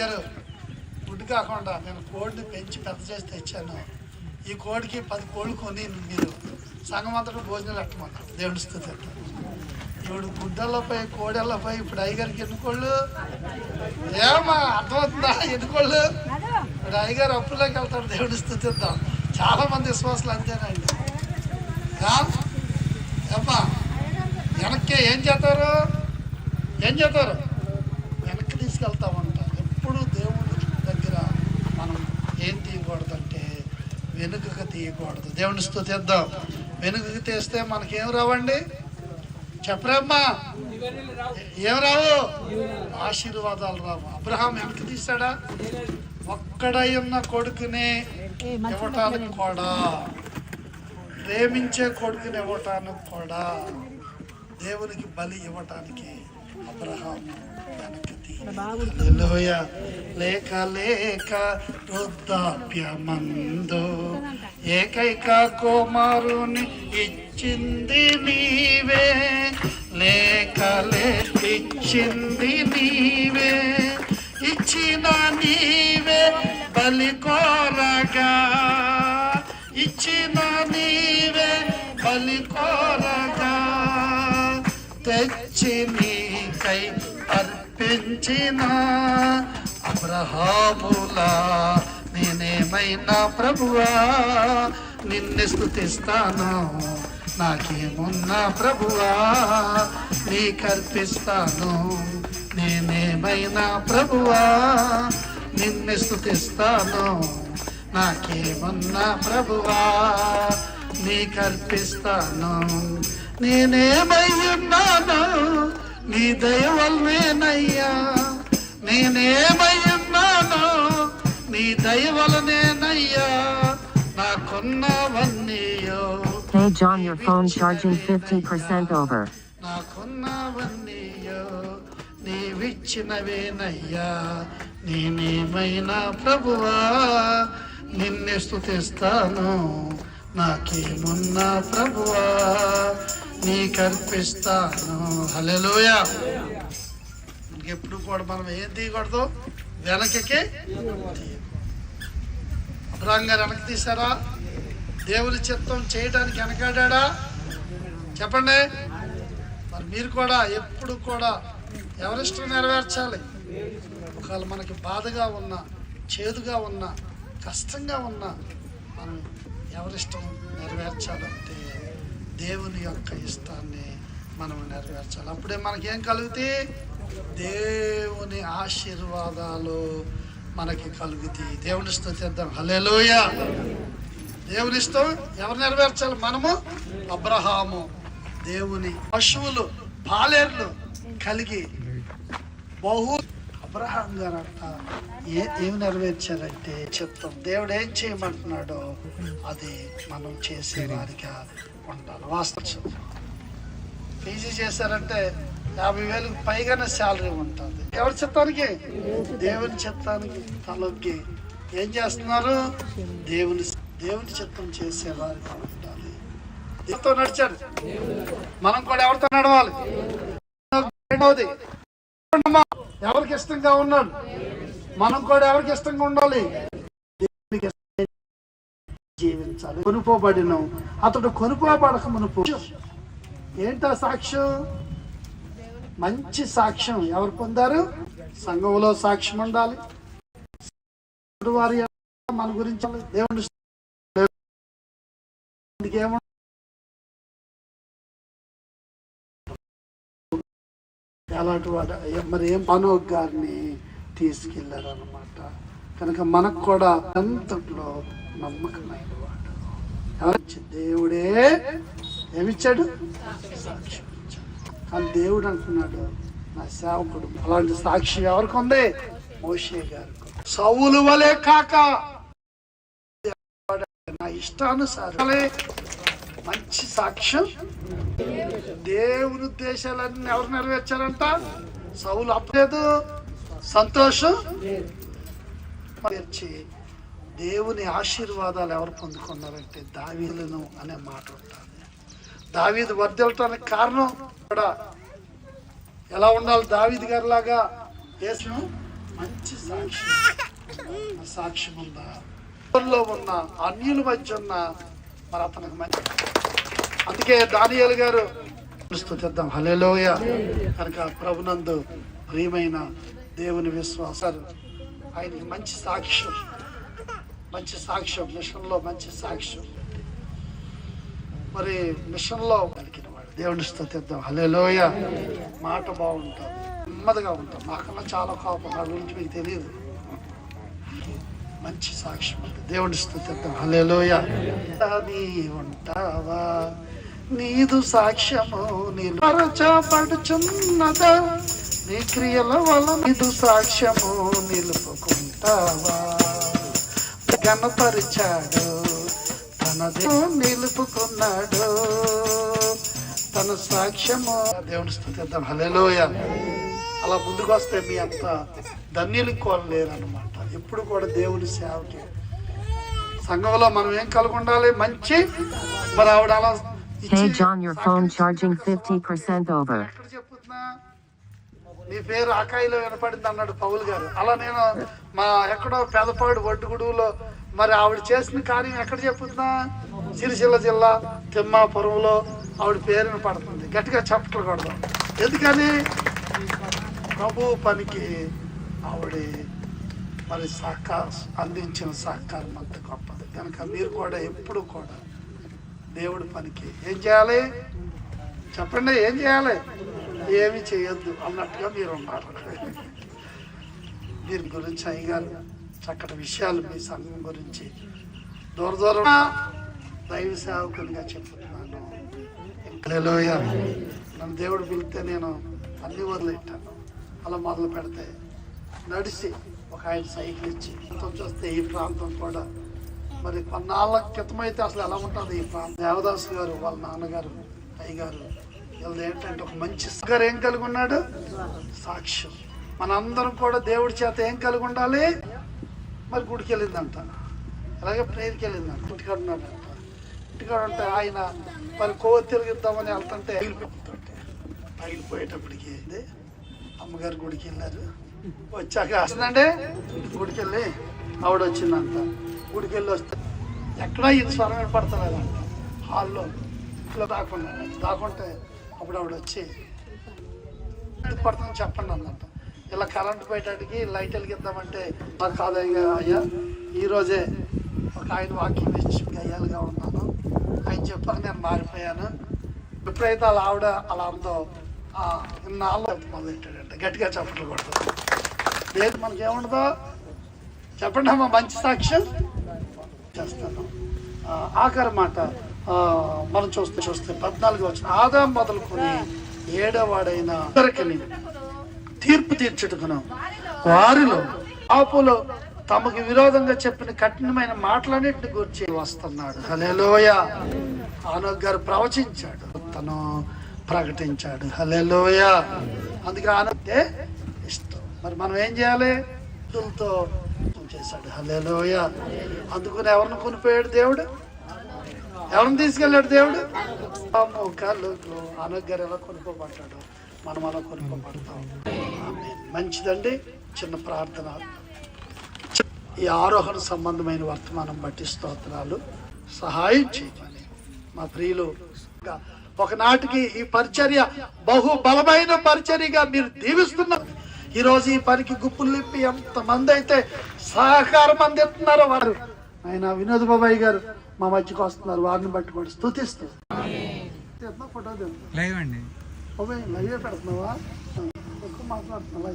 గారు ఫుడ్ కాకుండా నేను కోడిని పెంచి పెద్ద చేసి తెచ్చాను. ఈ కోడికి పది కోళ్ళు కొని మీరు సంఘం అంతటా భోజనాలు ఎట్టమన్నారు దేవుడి స్థుతి ఇప్పుడు గుడ్డలపై కోడెళ్ళపై ఇప్పుడు అయ్యగారికి ఎన్ని కోళ్ళు? ఏమా అర్థమవుతుందా? ఎన్ని కోళ్ళు? ఇప్పుడు అయ్యగారు అప్పులోకి వెళ్తాడు దేవుడి స్థుతిద్దాం. చాలా మంది విశ్వాసులు అంతేనండి. ఏమ్మా వెనక్కి ఏం చేస్తారు? ఏం చేస్తారు? వెనక్కి తీసుకెళ్తాం ఎప్పుడు దేవుడి దగ్గర ఏం ఏం తీయకూడదంటే వెనుకకు తీయకూడదు. దేవుని స్థుతిద్దాం వెనుకకు తీస్తే మనకేం రావండి? చెప్పరమ్మా. ఏం రావు? ఆశీర్వాదాలు రావు. అబ్రహాం వెనక్కి తీసాడా ఒక్కడై ఉన్న కొడుకుని ఇవ్వటానికి కూడా. ప్రేమించే కొడుకుని ఇవ్వటానికి కూడా. దేవునికి బలి ఇవ్వటానికి అబ్రహాము లేక లేక వృద్ధాప్యమందు. ఏకైక కుమారుని ఇచ్చింది నీవే. లేక లే ఇచ్చింది నీవే. ఇచ్చిన నీవే బలి కోరగా. ఇచ్చిన నీవే బలి కోరగా. తెచ్చి నీకై పెంచిన అబ్రహాములా నేనేమైనా ప్రభువా? నిన్ను స్థుతిస్తాను నాకేమున్నా ప్రభువా? నీకర్పిస్తాను నేనేమైనా ప్రభువా? నిన్ను స్థుతిస్తాను నాకేమున్నా ప్రభువా? నీ కల్పిస్తాను నేనేమై ఉన్నాను? నీ దయ వల్లనేనయ్యా నేనేమై ఉన్నాను నీ దయ వలనేనయ్యా నాకున్నవన్నీయో Hey John, your phone charging 50% over. నాకున్నవన్నీయో నీవిచ్చినవేనయ్యా నేనేమైనా ప్రభువా నిన్నే స్థుతిస్తాను నాకేమున్నా ప్రభువా నీకర్పిస్తాను హల్లెలూయా. ఎప్పుడు కూడా మనం ఏం తీయకూడదు. వెనకకి. అబ్రాహం గారు వెనక్కి తీసారా దేవుని చిత్తం చేయడానికి వెనకాడా చెప్పండి. మరి మీరు కూడా ఎప్పుడు కూడా ఎవరిష్టం నెరవేర్చాలి? ఒకవేళ మనకి బాధగా ఉన్న చేదుగా ఉన్న కష్టంగా ఉన్న మనం ఎవరిష్టం నెరవేర్చాలంటే దేవుని యొక్క ఇష్టాన్ని మనం నెరవేర్చాలి. అప్పుడే మనకేం కలుగుతాయి దేవుని ఆశీర్వాదాలు మనకి కలుగుతాయి దేవుని ఇష్టం చేద్దాం. హలేలోయ దేవుని ఇష్టం ఎవరు నెరవేర్చాలి? మనము? అబ్రహాము. దేవుని పశువులు పాలేర్లు కలిగి బహు అబ్రహాం గారు అంట ఏ ఏమి నెరవేర్చారంటే చెప్తాం. దేవుడు ఏం చేయమంటున్నాడో అది మనం చేసే వారిగా ఉండాలి వాస్తవం పీజీ చేశారంటే యాభై వేలకు పైగానే శాలరీ ఉంటుంది ఎవరి చిత్తానికి దేవుని చిత్తానికి తలొగ్గి ఏం చేస్తున్నారు? దేవుని దేవుని చిత్తం చేసేవారిగా ఉండాలి దేవుతో నడిచాడు. మనం కూడా ఎవరితో నడవాలి? రెండవది ఎవరికి ఇష్టంగా ఉన్నాడు? మనం కూడా ఎవరికి ఇష్టంగా ఉండాలి? దేవునికి ఇష్టంగా కొనుకోబడినం అతడు కొనుకోబడక మునుపు ఏంటా సాక్ష్యం? మంచి సాక్ష్యం ఎవరు పొందారు? సంఘంలో సాక్ష్యం ఉండాలి. వారి మన గురించి దేవుని దేవునికి ఎలాంటి వాడు? మరి ఏం మనోజ్ గారిని తీసుకెళ్ళారు అనమాట కనుక మనకు కూడా అంతట్లో నమ్మకమైన వాడు దేవుడే. ఏమిచ్చాడు? సాక్షి. కానీ దేవుడు అంటున్నాడు నా సేవకుడు. అలాంటి సాక్షి ఎవరికి ఉంది? మోషే గారికి. సవులు వలే కాక. నా ఇష్టానుసారం మంచి సాక్ష్యం. దేవుని ఉద్దేశాలన్నీ ఎవరు నెరవేర్చారంట? సవులు అప్పలేదు సంతోషం. నెరవేర్చి దేవుని ఆశీర్వాదాలు ఎవరు పొందుకున్నారంటే దావీదులను అనే మాట ఉంటుంది. దావీదు వర్దెలటానికి కారణం కూడా ఎలా ఉండాలి? దావీద్ గారి లాగా మంచి సాక్ష్యం సాక్ష్యం ఉందా ఉన్న అన్యుల మధ్య ఉన్న మరి అతనికి మంచి అందుకే దానియాలు గారు స్తుతిద్దాం హలేలోయ కనుక ప్రభునందు ప్రియమైన దేవుని విశ్వాసాలు ఆయనకి మంచి సాక్ష్యం. మంచి సాక్ష్యం మిషన్లో మంచి సాక్ష్యం. మరి మిషన్లో కలిగిన వాడు. దేవుని స్థుతిద్దాం హలేలోయ మాట బాగుంటుంది. నెమ్మదిగా ఉంటాం. నాకన్నా చాలా కోపం. నా గురించి మీకు తెలియదు. మంచి సాక్ష్యం ఉంది దేవుని స్థుతిద్దాం హలేలోయ నీ ఉంటావా? నీదు సాక్ష్యము నిలపరచబడుచున్నదా నీ క్రియల వల్ల నీదు సాక్ష్యము నిలుపుకుంటావా? గణపరిచాడు. తనదే నిలుపుకున్నాడు. తన సాక్ష్యము దేవుని స్థుతిద్దాం. హలేలోయ అలా ముందుకు వస్తే మీ అంత ధన్యులు కోరలేరు అనమాట ఎప్పుడు కూడా దేవుని సేవకి. సంఘంలో మనం ఏం కలిగి ఉండాలి మంచి? మరి ఆవిడ అలా ఇచ్చి- Hey John, your phone charging 50% over. ఎక్కడ చెప్పుతున్నా? నీ పేరు ఆకాయిలో వినపడింది అన్నాడు పౌల్ గారు. అలా నేను మా ఎక్కడో పెదపాడు వడ్డుగుడులో మరి ఆవిడ చేసిన కార్యం ఎక్కడ చెప్పుతున్నా? సిరిసిల్ల జిల్లా తిమ్మాపురంలో ఆవిడ పేరును పడుతుంది. గట్టిగా చప్పట్లు కొడదాం. ఎందుకని? ప్రభు పనికి ఆవిడ మరి సహకారం అందించిన సహకారం అంత గొప్పది. కనుక మీరు కూడా ఎప్పుడు కూడా దేవుడి పనికి ఏం చేయాలి? చెప్పండి ఏం చేయాలి? ఏమి చేయొద్దు అన్నట్టుగా మీరు ఉన్నారు. దీని గురించి అయ్యగారు చక్కటి విషయాలు మీ సంఘం గురించి దూర దూరం దైవ సేవకునిగా చెప్తున్నాను ఇంకలోయ నన్ను దేవుడు పిలిస్తే నేను అన్ని వదిలేటాను అలా మొదలు పెడితే నడిచి ఒక ఆయన సైకిల్ ఇచ్చి చూస్తే ఈ ప్రాంతం కూడా. మరి కొన్నాళ్ళ క్రితం అయితే అసలు ఎలా ఉంటుంది ఈ ప్రాంతం? దేవదాస్ గారు వాళ్ళ నాన్నగారు అయ్యగారు వీళ్ళది ఏంటంటే ఒక మంచి గారు ఏం కలిగి ఉన్నాడు? సాక్ష్యం. మనందరం కూడా దేవుడి చేత ఏం కలిగి ఉండాలి? మరి గుడికి వెళ్ళిందంట. అలాగే ప్రేయర్కి వెళ్ళిందంట. ఇంటికాడ ఉన్నాడంట ఇంటికాడ అంటే ఆయన మరి కొవ్వ తిరిగిద్దామని వెళ్తుంటే పగిలిపోతుంటే పగిలిపోయేటప్పటికి ఏంది? అమ్మగారు గుడికి వెళ్ళారు. వచ్చాక వస్తుందంటే గుడికి వెళ్ళి ఆవిడ వచ్చిందంట గుడికి వెళ్ళి వస్తే ఎక్కడ ఇది స్వరం వినపడతలేదంట. హాల్లో ఇంట్లో దాకుండా దాక్కుంటే అప్పుడు ఆవిడ వచ్చి ఎందుకు పడుతుందని చెప్పండి అన్నట్టు ఇలా కరెంట్ పోయేటానికి లైట్ వెలిగిద్దామంటే నాకు కాదయ్యా అయ్యా. ఈరోజే ఒక ఆయన వాకింగ్ ఇచ్చి గయ్యాలుగా ఉన్నాను. ఆయన చెప్పాక నేను మారిపోయాను. ఎప్పుడైతే అలా ఆవిడ అలా అందో ఇన్నాళ్ళు మొదలెట్టాడంటే. గట్టిగా చప్పట్లు కొడుతుంది. లేదు మనకి ఏముండదో చెప్పండి అమ్మా మంచి సాక్ష్యం? చేస్తాను. ఆఖరి మాట మనం చూస్తే చూస్తే పద్నాలుగు వచ్చిన ఆదాం మొదలుకొని ఏడవాడైన అందరికీ తీర్పు తీర్చుటకును. వారిలో ఆపులో తమకు విరోధంగా చెప్పిన కఠినమైన మాటలన్నింటిని గురించి వస్తున్నాడు. హలేలోయ ఆనోగ్ గారు ప్రవచించాడు. తను ప్రకటించాడు. హలేలోయ అందుకే ఆనందే ఇష్టం. మరి మనం ఏం చేయాలి? భక్తులతో చేశాడు. హలేలోయ అందుకుని ఎవరిని కొనిపోయాడు దేవుడు? ఎవరిని తీసుకెళ్ళాడు దేవుడు? మోకాళ్ళు ఆరోగ్యాలు ఎలా కొనుక్కోబడ్డాడు మనం అలా కొనుక్కోబడతాం. మంచిదండి చిన్న ప్రార్థన. ఈ ఆరోహణ సంబంధమైన వర్తమానం బట్టి స్తోత్రాలు. సహాయం చేయమని. మా ప్రియులు ఒకనాటికి ఈ పరిచర్య బహు బలమైన పరిచర్యగా మీరు దీవిస్తున్నారు. ఈ రోజు ఈ పనికి గుప్పులు నింపి ఎంత మంది అయితే సహకారం అందిస్తున్నారో వారు. ఆయన వినోద్ బాబాయ్ గారు మా మధ్యకి వస్తున్నారు. వారిని బట్టి కూడా స్థుతిస్తూ. ఫోటో దిగు. లైవ్ అండి. బాబాయ్ లైవ్ పెడుతున్నావా? ఎక్కువ మాట్లాడుతున్నా